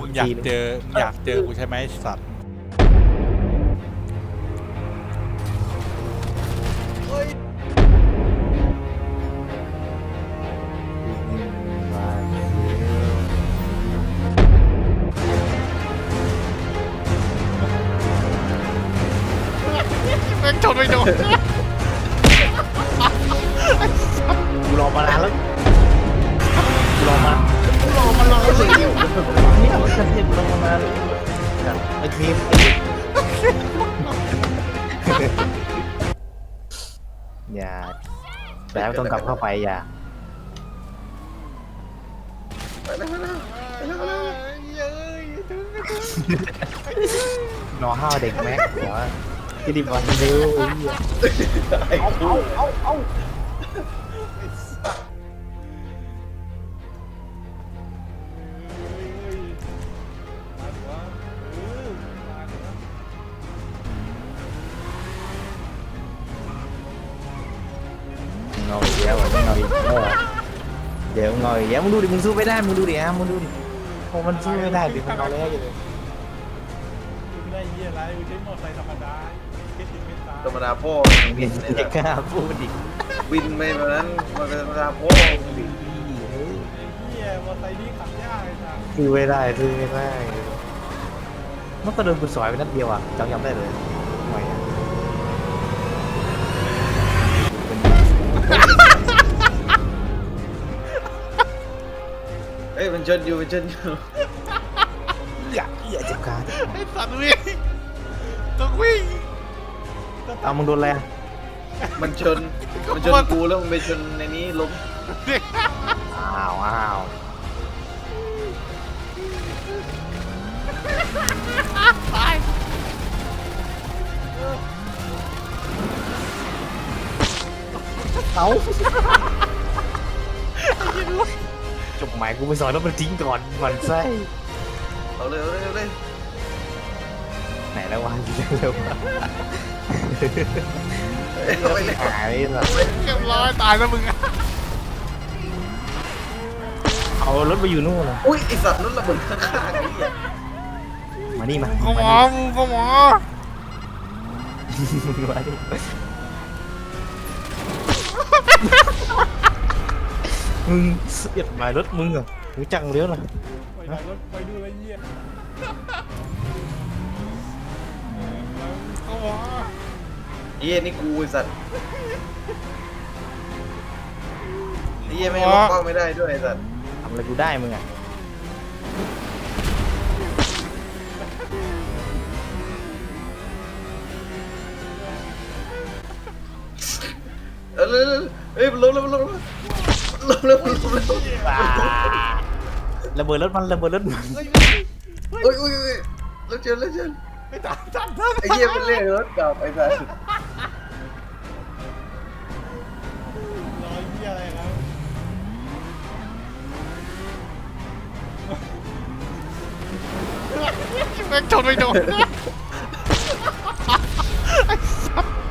มึงอยากเจอมึงอยากเจอกูใช่ไหมไอ้สัตว์แม่งชนไม่โดนกูรอมานานแล้วกูรอมากูรอมานานแล้ว แล้วไอ้ทีมไอ้อย่าแต่ไม่ต้องกลับเข้าไปอย่าไปแล้วไปแล้วไปแล้วไปแล้วนอห้าวเด็กแม็กเดี๋ยวที่ดิบวันเร็วไอ้เหี้ยไอ้คู่เอาเอา งอยเดี๋ยวงอยเดี๋ยวงอยเดี๋ยวมึงดูดิมึงสู้ไม่ได้มึงดูดิฮะมึงดูดิโอ้มันสู้ไม่ได้ดิมันเอาแล้วอยู่เลยไม่ได้เยี่ยอะไรกูใช้มอเตอร์ไซค์ธรรมดาแค่ติดไม่ตาธรรมดาพ่อเรียนเด็กกล้าพูดดิบินไปแบบนั้นมันเป็นธรรมดาพ่อดิเยี่ยมอเตอร์ไซค์นี่ขับยากเลยนะสู้ไม่ได้สู้ไม่ได้มันก็โดนบุญสอยไปนัดเดียวอะจำจำได้เลยทำไมอะ ชนอยู่มันชนอยู่อย่าอย่าเจ็บขาไอ้สัตว์วิ่งต้องวิ่งเอามึงโดนอะไรอะมันชนมันชนกูแล้วมันไปชนในนี้ล้มอ้าวอ้าวตายเอา จบหมายกูไปสอนแล้วมันทิ้งก่อนมันไส้เอาเลยเอาเลยเอาเลยไหนแล้ววะเร็วเอาไปเลยหายแบบเรียบร้อยตายแล้วมึงอะเอารถไปอยู่นู่นเลยอุ้ยไอสัตว์นั่นระเบิดข้างๆนี่อะมานี่มาก็หมอมึงก็หมอมาดิ มึงเสียดหมายรถมึงเหรอหูจังเลี้ยวนะไปไหนรถไปดูอะไรเยี่ยก็หมอเหี้ยนี่กูไอสัตว์เหี้ยไม่งล็อกกล้องไม่ได้ด้วยไอสัตว์ทำอะไรกูได้มึงอะเออเร็วเฮ้ยล้มแล้วล้มแล้ว ล้มแล้วล้มแล้วระเบิดรถมันระเบิดรถมันอุ้ยโอ้ยโอ้ยแล้วเจอแล้วเจอไปตามตามตามไอ้เหี้ยมันเรียกรถกลับไอ้สัสรอยเยี่ยอะไรครับแม่งชนไม่โดน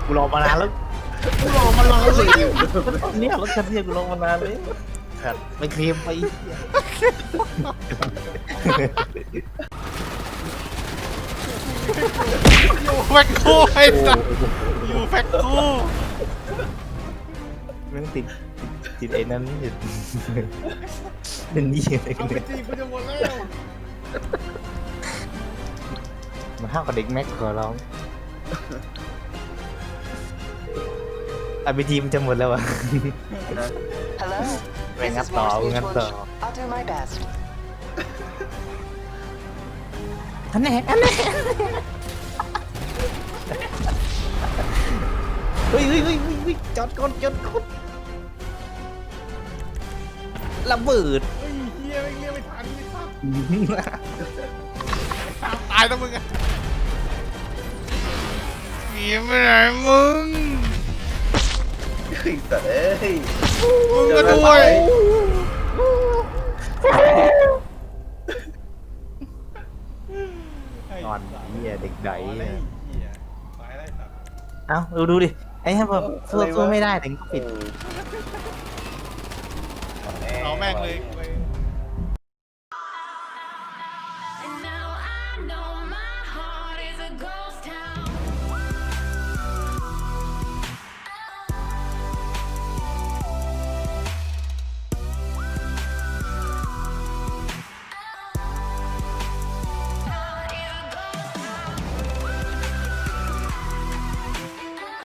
กูรอมานานแล้ว รอมานานแล้วเนี่ยรถคันนี้กูรอมานานเลยครับไปเคลมไปอยู่แฟกกูไอ้สัสอยู่แฟกกูแม่งติดติดไอ้นั้นติดเป็นนี่อะไรกัเอานไปเนี่ยจีกูจะหมดแล้วมาห้ามกับเด็กแม็กขอร้อง อาบีทีมันจะหมดแล้วอะ Hello? Ring This up is the- Morse ring up Mutual. the- I'll do my best. อันไหนอันไหนเฮ้ยเฮ้ยเฮ้ยเฮ้ยเฮ้ยจอดก่อนจอดก่อนระเบิด เฮ้ยเฮียไม่เฮียไม่ทันไม่ทันตามตายแล้วมึงอะหนีไปไหนมึง ไอ้สัสเอ้ยมึงก็ด้วยนอนเหี้ยเด็กใดไอ้เหี้ยตายได้สัตว์เอ้าดูดูดิ ไอ้ถ้าแบบสู้สู้ไม่ได้ถึงก็ปิด เอาแม่งเลย